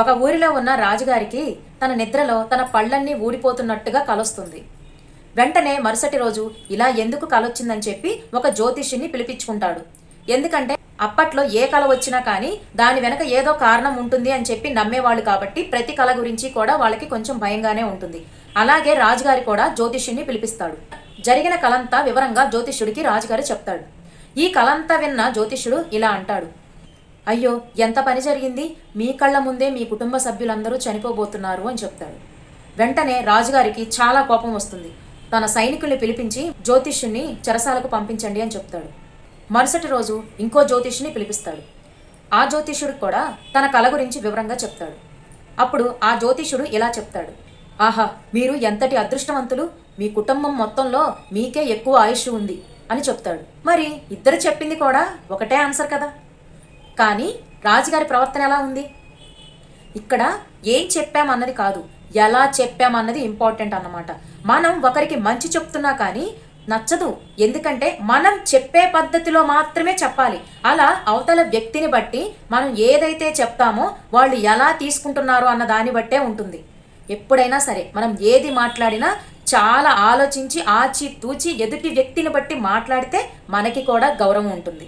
ఒక ఊరిలో ఉన్న రాజుగారికి తన నిద్రలో తన పళ్ళన్నీ ఊడిపోతున్నట్టుగా కలొస్తుంది. వెంటనే మరుసటి రోజు ఇలా ఎందుకు కలొచ్చిందని చెప్పి ఒక జ్యోతిష్యుని పిలిపించుకుంటాడు. ఎందుకంటే అప్పట్లో ఏ కళ వచ్చినా కానీ దాని వెనక ఏదో కారణం ఉంటుంది అని చెప్పి నమ్మేవాళ్ళు కాబట్టి ప్రతి కళ గురించి కూడా వాళ్ళకి కొంచెం భయంగానే ఉంటుంది. అలాగే రాజుగారి కూడా జ్యోతిష్యుని పిలిపిస్తాడు. జరిగిన కలంతా వివరంగా జ్యోతిష్యుడికి రాజుగారు చెప్తాడు. ఈ కలంతా విన్న జ్యోతిష్యుడు ఇలా అంటాడు. అయ్యో ఎంత పని జరిగింది? మీ కళ్ళ ముందే మీ కుటుంబ సభ్యులందరూ చనిపోబోతున్నారు అని చెప్తాడు. వెంటనే రాజుగారికి చాలా కోపం వస్తుంది. తన సైనికుల్ని పిలిపించి జ్యోతిష్యుణ్ణి చెరసాలకు పంపించండి అని చెప్తాడు. మరుసటి రోజు ఇంకో జ్యోతిష్యుని పిలిపిస్తాడు. ఆ జ్యోతిష్యుడికి కూడా తన కళ గురించి వివరంగా చెప్తాడు. అప్పుడు ఆ జ్యోతిష్యుడు ఇలా చెప్తాడు. ఆహా మీరు ఎంతటి అదృష్టవంతులు? మీ కుటుంబం మొత్తంలో మీకే ఎక్కువ ఆయుష్ ఉంది అని చెప్తాడు. మరి ఇద్దరు చెప్పింది కూడా ఒకటే ఆన్సర్ కదా? కానీ రాజుగారి ప్రవర్తన ఎలా ఉంది? ఇక్కడ ఏం చెప్పామన్నది కాదు. ఎలా చెప్పామన్నది ఇంపార్టెంట్ అన్నమాట. మనం ఒకరికి మంచి చెప్తున్నా కానీ నచ్చదు. ఎందుకంటే మనం చెప్పే పద్ధతిలో మాత్రమే చెప్పాలి. అలా అవతల వ్యక్తిని బట్టి మనం ఏదైతే చెప్తామో వాళ్ళు ఎలా తీసుకుంటున్నారో అన్న దాన్ని బట్టే ఉంటుంది. ఎప్పుడైనా సరే మనం ఏది మాట్లాడినా చాలా ఆలోచించి ఆచి తూచి ఎదుటి వ్యక్తిని బట్టి మాట్లాడితే మనకి కూడా గౌరవం ఉంటుంది.